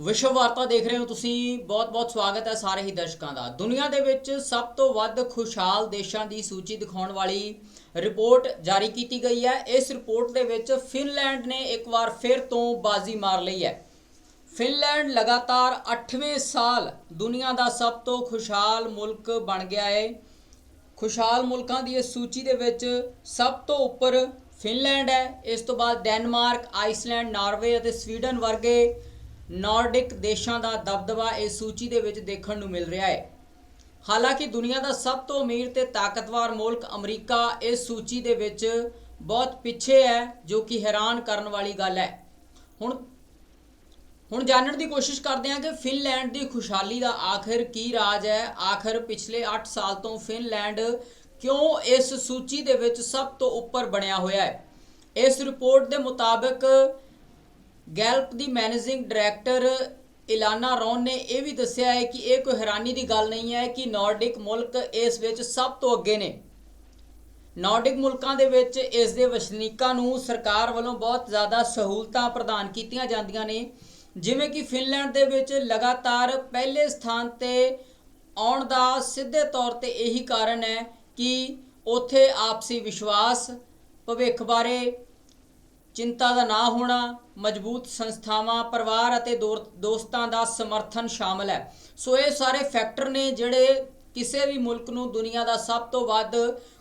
ਵਿਸ਼ਵ ਵਾਰਤਾ ਦੇਖ ਰਹੇ ਹੋ ਤੁਸੀਂ। ਬਹੁਤ-ਬਹੁਤ ਸਵਾਗਤ ਹੈ ਸਾਰੇ ਹੀ ਦਰਸ਼ਕਾਂ ਦਾ। ਦੁਨੀਆ ਦੇ ਵਿੱਚ ਸਭ ਤੋਂ ਵੱਧ ਖੁਸ਼ਹਾਲ ਦੇਸ਼ਾਂ ਦੀ ਸੂਚੀ ਦਿਖਾਉਣ ਵਾਲੀ ਰਿਪੋਰਟ ਜਾਰੀ ਕੀਤੀ ਗਈ ਹੈ। ਇਸ ਰਿਪੋਰਟ ਦੇ ਵਿੱਚ ਫਿਨਲੈਂਡ ਨੇ ਇੱਕ ਵਾਰ ਫਿਰ ਤੋਂ ਬਾਜ਼ੀ ਮਾਰ ਲਈ ਹੈ। ਫਿਨਲੈਂਡ ਲਗਾਤਾਰ 8ਵੇਂ ਸਾਲ ਦੁਨੀਆ ਦਾ ਸਭ ਤੋਂ ਖੁਸ਼ਹਾਲ ਮੁਲਕ ਬਣ ਗਿਆ ਹੈ ਖੁਸ਼ਹਾਲ ਮੁਲਕਾਂ ਦੀ ਇਸ ਸੂਚੀ ਦੇ ਵਿੱਚ ਸਭ ਤੋਂ ਉੱਪਰ ਫਿਨਲੈਂਡ ਹੈ। ਇਸ ਤੋਂ ਬਾਅਦ ਡੈਨਮਾਰਕ, ਆਈਸਲੈਂਡ, ਨਾਰਵੇ ਅਤੇ ਸਵੀਡਨ ਵਰਗੇ ਨਾਰਡਿਕ ਦੇਸ਼ਾਂ ਦਾ ਦਬਦਬਾ ਇਸ ਸੂਚੀ ਦੇ ਵਿੱਚ ਦੇਖਣ ਨੂੰ ਮਿਲ ਰਿਹਾ ਹੈ। ਹਾਲਾਂਕਿ ਦੁਨੀਆ ਦਾ ਸਭ ਤੋਂ ਅਮੀਰ ਤੇ ਤਾਕਤਵਰ ਮੁਲਕ ਅਮਰੀਕਾ ਇਸ ਸੂਚੀ ਦੇ ਵਿੱਚ ਬਹੁਤ ਪਿੱਛੇ ਹੈ, ਜੋ ਕਿ ਹੈਰਾਨ ਕਰਨ ਵਾਲੀ ਗੱਲ ਹੈ। ਹੁਣ ਹੁਣ ਜਾਣਨ ਦੀ ਕੋਸ਼ਿਸ਼ ਕਰਦੇ ਹਾਂ ਕਿ ਫਿਨਲੈਂਡ ਦੀ ਖੁਸ਼ਹਾਲੀ ਦਾ ਆਖਿਰ ਕੀ ਰਾਜ ਹੈ। ਆਖਿਰ ਪਿਛਲੇ 8 ਸਾਲ ਤੋਂ ਫਿਨਲੈਂਡ ਕਿਉਂ ਇਸ ਸੂਚੀ ਦੇ ਵਿੱਚ ਸਭ ਤੋਂ ਉੱਪਰ ਬਣਿਆ ਹੋਇਆ ਹੈ? ਇਸ ਰਿਪੋਰਟ ਦੇ ਮੁਤਾਬਕ ਗੈਲਪ ਦੀ ਮੈਨੇਜਿੰਗ ਡਾਇਰੈਕਟਰ ਇਲਾਨਾ ਰੌਨ ਨੇ ਇਹ ਵੀ ਦੱਸਿਆ ਹੈ ਕਿ ਇਹ ਕੋਈ ਹੈਰਾਨੀ ਦੀ ਗੱਲ ਨਹੀਂ ਹੈ ਕਿ ਨਾਰਡਿਕ ਮੁਲਕ ਇਸ ਵਿੱਚ ਸਭ ਤੋਂ ਅੱਗੇ ਨੇ। ਨਾਰਡਿਕ ਮੁਲਕਾਂ ਦੇ ਵਿੱਚ ਇਸ ਦੇ ਵਸਨੀਕਾਂ ਨੂੰ ਸਰਕਾਰ ਵੱਲੋਂ ਬਹੁਤ ਜ਼ਿਆਦਾ ਸਹੂਲਤਾਂ ਪ੍ਰਦਾਨ ਕੀਤੀਆਂ ਜਾਂਦੀਆਂ ਨੇ। ਜਿਵੇਂ ਕਿ ਫਿਨਲੈਂਡ ਦੇ ਵਿੱਚ ਲਗਾਤਾਰ ਪਹਿਲੇ ਸਥਾਨ ਤੇ ਆਉਣ ਦਾ ਸਿੱਧੇ ਤੌਰ ਤੇ ਇਹੀ ਕਾਰਨ ਹੈ ਕਿ ਉੱਥੇ ਆਪਸੀ ਵਿਸ਼ਵਾਸ, ਭਵਿੱਖ ਬਾਰੇ ਚਿੰਤਾ ਦਾ ਨਾ ਹੋਣਾ, ਮਜ਼ਬੂਤ ਸੰਸਥਾਵਾਂ, ਪਰਿਵਾਰ ਅਤੇ ਦੌਰ- ਦੋਸਤਾਂ ਦਾ ਸਮਰਥਨ ਸ਼ਾਮਲ ਹੈ। ਸੋ ਇਹ ਸਾਰੇ ਫੈਕਟਰ ਨੇ ਜਿਹੜੇ ਕਿਸੇ ਵੀ ਮੁਲਕ ਨੂੰ ਦੁਨੀਆ ਦਾ ਸਭ ਤੋਂ ਵੱਧ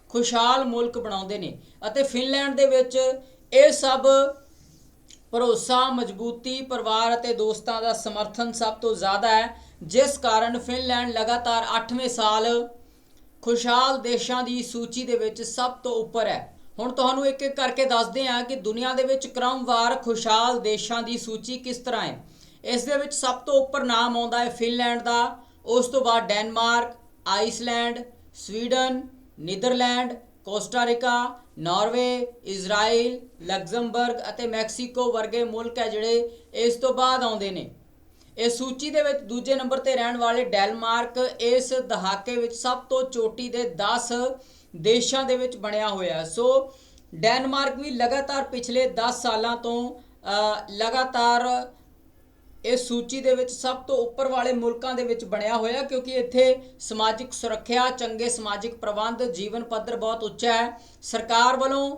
ਖੁਸ਼ਹਾਲ ਮੁਲਕ ਬਣਾਉਂਦੇ ਨੇ ਅਤੇ ਫਿਨਲੈਂਡ ਦੇ ਵਿੱਚ ਇਹ ਸਭ ਭਰੋਸਾ, ਮਜ਼ਬੂਤੀ, ਪਰਿਵਾਰ ਅਤੇ ਦੋਸਤਾਂ ਦਾ ਸਮਰਥਨ ਸਭ ਤੋਂ ਜ਼ਿਆਦਾ ਹੈ, ਜਿਸ ਕਾਰਨ ਫਿਨਲੈਂਡ ਲਗਾਤਾਰ 8ਵੇਂ ਸਾਲ ਖੁਸ਼ਹਾਲ ਦੇਸ਼ਾਂ ਦੀ ਸੂਚੀ ਦੇ ਵਿੱਚ ਸਭ ਤੋਂ ਉੱਪਰ ਹੈ। ਹੁਣ ਤੁਹਾਨੂੰ ਇੱਕ ਇੱਕ ਕਰਕੇ ਦੱਸਦੇ ਹਾਂ ਕਿ ਦੁਨੀਆ ਦੇ ਵਿੱਚ ਕ੍ਰਮਵਾਰ ਖੁਸ਼ਹਾਲ ਦੇਸ਼ਾਂ ਦੀ ਸੂਚੀ ਕਿਸ ਤਰ੍ਹਾਂ ਹੈ। ਇਸ ਦੇ ਵਿੱਚ ਸਭ ਤੋਂ ਉੱਪਰ ਨਾਮ ਆਉਂਦਾ ਹੈ ਫਿਨਲੈਂਡ ਦਾ, ਉਸ ਤੋਂ ਬਾਅਦ Denmark, Iceland, Sweden, Netherland Costa Rica Norway, Israel, Luxembourg ਅਤੇ ਮੈਕਸੀਕੋ ਵਰਗੇ ਮੁਲਕ ਹੈ ਜਿਹੜੇ ਇਸ ਤੋਂ ਬਾਅਦ ਆਉਂਦੇ ਨੇ। ਇਸ ਸੂਚੀ ਦੇ ਵਿੱਚ ਦੂਜੇ ਨੰਬਰ ਤੇ ਰਹਿਣ ਵਾਲੇ ਡੈਨਮਾਰਕ ਇਸ ਦਹਾਕੇ ਵਿੱਚ ਸਭ ਤੋਂ ਚੋਟੀ ਦੇ 10 ਦੇਸ਼ਾਂ ਦੇ ਵਿੱਚ ਬਣਿਆ ਹੋਇਆ ਸੋ, ਡੈਨਮਾਰਕ ਵੀ ਲਗਾਤਾਰ ਪਿਛਲੇ 10 ਸਾਲਾਂ ਤੋਂ ਲਗਾਤਾਰ ਇਸ ਸੂਚੀ ਦੇ ਵਿੱਚ ਸਭ ਤੋਂ ਉੱਪਰ ਵਾਲੇ ਮੁਲਕਾਂ ਦੇ ਵਿੱਚ ਬਣਿਆ ਹੋਇਆ, ਕਿਉਂਕਿ ਇੱਥੇ ਸਮਾਜਿਕ ਸੁਰੱਖਿਆ, ਚੰਗੇ ਸਮਾਜਿਕ ਪ੍ਰਬੰਧ, ਜੀਵਨ ਪੱਧਰ ਬਹੁਤ ਉੱਚਾ ਹੈ। ਸਰਕਾਰ ਵੱਲੋਂ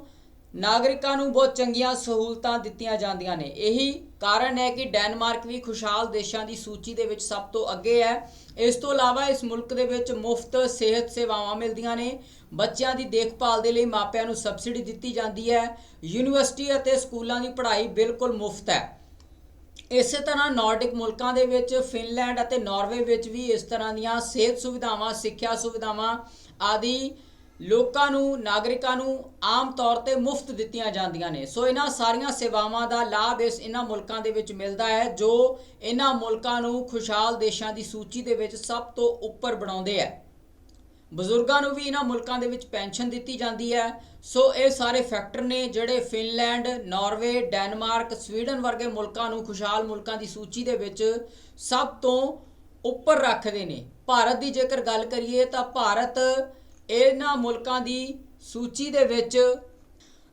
ਨਾਗਰਿਕਾਂ ਨੂੰ ਬਹੁਤ ਚੰਗੀਆਂ ਸਹੂਲਤਾਂ ਦਿੱਤੀਆਂ ਜਾਂਦੀਆਂ ਨੇ। ਇਹੀ ਕਾਰਨ ਹੈ ਕਿ ਡੈਨਮਾਰਕ ਵੀ ਖੁਸ਼ਹਾਲ ਦੇਸ਼ਾਂ ਦੀ ਸੂਚੀ ਦੇ ਵਿੱਚ ਸਭ ਤੋਂ ਅੱਗੇ ਹੈ। ਇਸ ਤੋਂ ਇਲਾਵਾ ਇਸ ਮੁਲਕ ਦੇ ਵਿੱਚ ਮੁਫਤ ਸਿਹਤ ਸੇਵਾਵਾਂ ਮਿਲਦੀਆਂ ਨੇ। ਬੱਚਿਆਂ ਦੀ ਦੇਖਭਾਲ ਦੇ ਲਈ ਮਾਪਿਆਂ ਨੂੰ ਸਬਸਿਡੀ ਦਿੱਤੀ ਜਾਂਦੀ ਹੈ। ਯੂਨੀਵਰਸਿਟੀ ਅਤੇ ਸਕੂਲਾਂ ਦੀ ਪੜ੍ਹਾਈ ਬਿਲਕੁਲ ਮੁਫਤ ਹੈ। ਇਸੇ ਤਰ੍ਹਾਂ ਨਾਰਡਿਕ ਮੁਲਕਾਂ ਦੇ ਵਿੱਚ, ਫਿਨਲੈਂਡ ਅਤੇ ਨਾਰਵੇ ਵਿੱਚ ਵੀ ਇਸ ਤਰ੍ਹਾਂ ਦੀਆਂ ਸਿਹਤ ਸੁਵਿਧਾਵਾਂ, ਸਿੱਖਿਆ ਸੁਵਿਧਾਵਾਂ ਆਦਿ ਲੋਕਾਂ ਨੂੰ ਨਾਗਰਿਕਾਂ ਨੂੰ ਆਮ ਤੌਰ ਤੇ ਮੁਫਤ ਦਿੱਤੀਆਂ ਜਾਂਦੀਆਂ ਨੇ। ਸੋ ਇਹਨਾਂ ਸਾਰੀਆਂ ਸੇਵਾਵਾਂ ਦਾ ਲਾਭ ਇਸ ਇਹਨਾਂ ਮੁਲਕਾਂ ਦੇ ਵਿੱਚ ਮਿਲਦਾ ਹੈ ਜੋ ਇਹਨਾਂ ਮੁਲਕਾਂ ਨੂੰ ਖੁਸ਼ਹਾਲ ਦੇਸ਼ਾਂ ਦੀ ਸੂਚੀ ਦੇ ਵਿੱਚ ਸਭ ਤੋਂ ਉੱਪਰ ਬਣਾਉਂਦੇ ਹੈ। ਬਜ਼ੁਰਗਾਂ ਨੂੰ ਵੀ ਇਹਨਾਂ ਮੁਲਕਾਂ ਦੇ ਵਿੱਚ ਪੈਨਸ਼ਨ ਦਿੱਤੀ ਜਾਂਦੀ ਹੈ। ਸੋ ਇਹ ਸਾਰੇ ਫੈਕਟਰ ਨੇ ਜਿਹੜੇ ਫਿਨਲੈਂਡ, ਨਾਰਵੇ, ਡੈਨਮਾਰਕ, ਸਵੀਡਨ ਵਰਗੇ ਮੁਲਕਾਂ ਨੂੰ ਖੁਸ਼ਹਾਲ ਮੁਲਕਾਂ ਦੀ ਸੂਚੀ ਦੇ ਵਿੱਚ ਸਭ ਤੋਂ ਉੱਪਰ ਰੱਖਦੇ ਨੇ। ਭਾਰਤ ਦੀ ਜੇਕਰ ਗੱਲ ਕਰੀਏ ਤਾਂ ਭਾਰਤ ਇਹਨਾਂ ਮੁਲਕਾਂ ਦੀ ਸੂਚੀ ਦੇ ਵਿੱਚ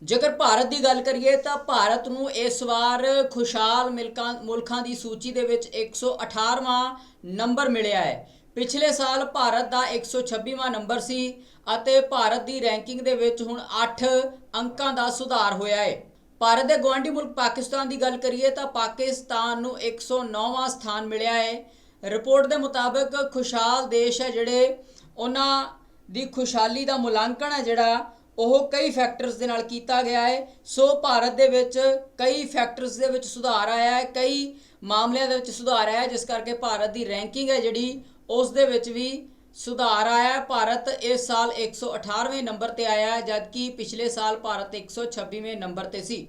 ਜੇਕਰ ਭਾਰਤ ਦੀ ਗੱਲ ਕਰੀਏ ਤਾਂ ਭਾਰਤ ਨੂੰ ਇਸ ਵਾਰ ਖੁਸ਼ਹਾਲ ਮਿਲਕਾਂ ਮੁਲਕਾਂ ਦੀ ਸੂਚੀ ਦੇ ਵਿੱਚ 118ਵਾਂ ਨੰਬਰ ਮਿਲਿਆ ਹੈ। ਪਿਛਲੇ ਸਾਲ ਭਾਰਤ ਦਾ 126ਵਾਂ ਨੰਬਰ ਸੀ ਅਤੇ ਭਾਰਤ ਦੀ ਰੈਂਕਿੰਗ ਦੇ ਵਿੱਚ ਹੁਣ 8 ਅੰਕਾਂ ਦਾ ਸੁਧਾਰ ਹੋਇਆ ਹੈ। ਭਾਰਤ ਦੇ ਗਵਾਂਢੀ ਮੁਲਕ ਪਾਕਿਸਤਾਨ ਦੀ ਗੱਲ ਕਰੀਏ ਤਾਂ ਪਾਕਿਸਤਾਨ ਨੂੰ 109ਵਾਂ ਸਥਾਨ ਮਿਲਿਆ ਹੈ। ਰਿਪੋਰਟ ਦੇ ਮੁਤਾਬਕ ਖੁਸ਼ਹਾਲ ਦੇਸ਼ ਹੈ ਜਿਹੜੇ ਉਹਨਾਂ ਦੀ ਖੁਸ਼ਹਾਲੀ ਦਾ ਮੁਲਾਂਕਣ ਹੈ ਜਿਹੜਾ ਉਹ ਕਈ ਫੈਕਟਰਸ ਦੇ ਨਾਲ ਕੀਤਾ ਗਿਆ ਹੈ। ਸੋ ਭਾਰਤ ਦੇ ਵਿੱਚ ਕਈ ਫੈਕਟਰਸ ਦੇ ਵਿੱਚ ਸੁਧਾਰ ਆਇਆ ਹੈ, ਕਈ ਮਾਮਲਿਆਂ ਦੇ ਵਿੱਚ ਸੁਧਾਰ ਆਇਆ ਜਿਸ ਕਰਕੇ ਭਾਰਤ ਦੀ ਰੈਂਕਿੰਗ ਹੈ ਜਿਹੜੀ, ਉਸ ਦੇ ਵਿੱਚ ਵੀ ਸੁਧਾਰ ਆਇਆ ਭਾਰਤ ਇਸ ਸਾਲ 118ਵੇਂ ਨੰਬਰ ਤੇ ਆਇਆ ਹੈ, ਜਦਕਿ ਪਿਛਲੇ ਸਾਲ ਭਾਰਤ 126ਵੇਂ ਨੰਬਰ ਤੇ ਸੀ।